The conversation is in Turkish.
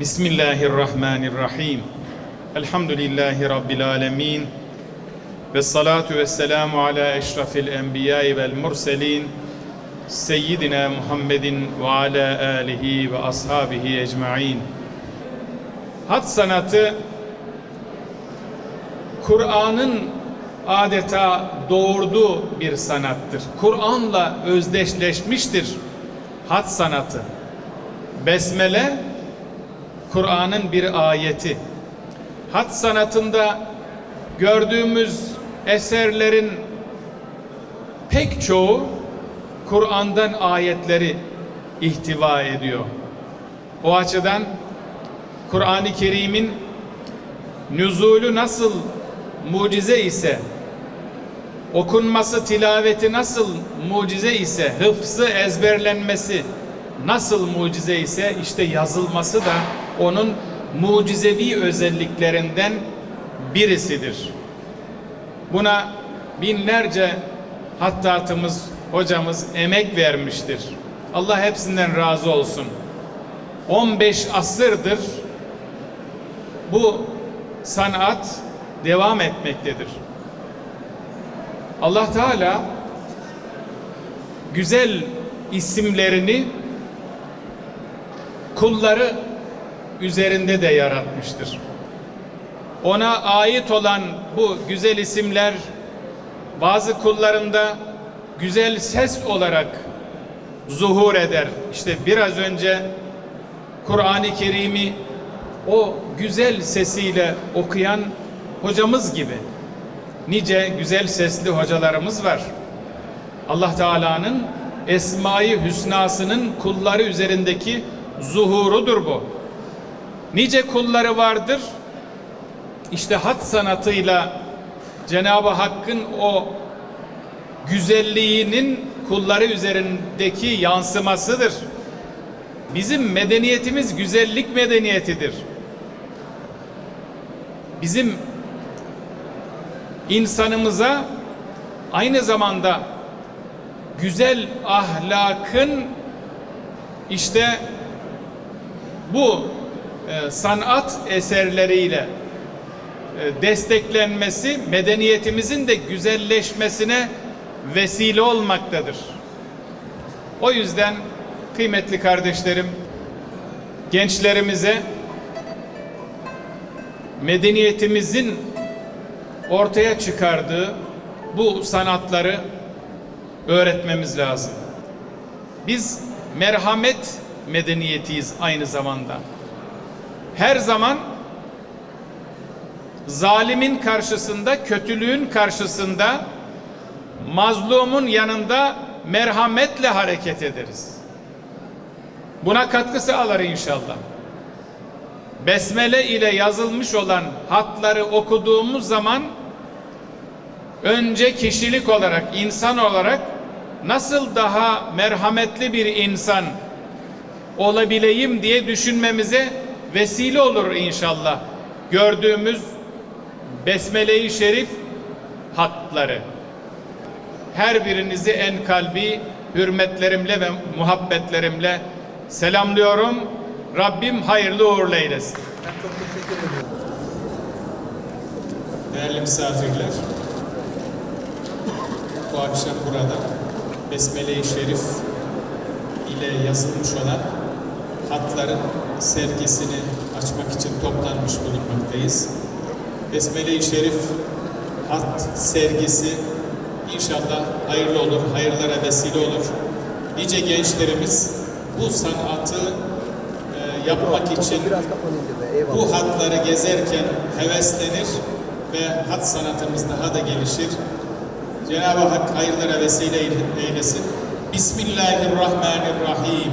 Bismillahirrahmanirrahim. Elhamdülillahi Rabbil alemin. Ve salatu ve selamu ala eşrafil enbiyai vel murselin. Seyyidina Muhammedin ve ala alihi ve ashabihi ecmain. Hat sanatı Kur'an'ın adeta doğurduğu bir sanattır. Kur'an'la özdeşleşmiştir hat sanatı. Besmele Kur'an'ın bir ayeti. Hat sanatında gördüğümüz eserlerin pek çoğu Kur'an'dan ayetleri ihtiva ediyor. O açıdan Kur'an-ı Kerim'in nüzulü nasıl mucize ise okunması, tilaveti nasıl mucize ise, hıfzı, ezberlenmesi nasıl mucize ise işte yazılması da onun mucizevi özelliklerinden birisidir. Buna binlerce hattatımız, hocamız emek vermiştir. Allah hepsinden razı olsun. 15 asırdır bu sanat devam etmektedir. Allah Teala güzel isimlerini kulları üzerinde de yaratmıştır. Ona ait olan bu güzel isimler bazı kullarında güzel ses olarak zuhur eder. İşte biraz önce Kur'an-ı Kerim'i o güzel sesiyle okuyan hocamız gibi nice güzel sesli hocalarımız var. Allah Teala'nın Esma-i Hüsna'sının kulları üzerindeki zuhurudur bu. Nice kulları vardır. İşte hat sanatıyla Cenab-ı Hakk'ın o güzelliğinin kulları üzerindeki yansımasıdır. Bizim medeniyetimiz güzellik medeniyetidir. Bizim insanımıza aynı zamanda güzel ahlakın işte bu sanat eserleriyle e, desteklenmesi medeniyetimizin de güzelleşmesine vesile olmaktadır. O yüzden kıymetli kardeşlerim gençlerimize medeniyetimizin ortaya çıkardığı bu sanatları öğretmemiz lazım. Biz merhamet medeniyetiyiz aynı zamanda. Her zaman zalimin karşısında, kötülüğün karşısında, mazlumun yanında merhametle hareket ederiz. Buna katkı sağlar inşallah. Besmele ile yazılmış olan hatları okuduğumuz zaman önce kişilik olarak, insan olarak nasıl daha merhametli bir insan olabileyim diye düşünmemize vesile olur inşallah. Gördüğümüz Besmele-i Şerif hatları. Her birinizi en kalbi hürmetlerimle ve muhabbetlerimle selamlıyorum. Rabbim hayırlı uğurlu eylesin. Değerli misafirler, bu akşam burada Besmele-i Şerif ile yazılmış olan hatların sergisini açmak için toplanmış bulunmaktayız. Besmele-i Şerif hat sergisi inşallah hayırlı olur, hayırlara vesile olur. Nice gençlerimiz bu sanatı e, yapmak için bu hatları gezerken heveslenir ve hat sanatımız daha da gelişir. Cenab-ı Hak hayırlara vesile eylesin. Bismillahirrahmanirrahim.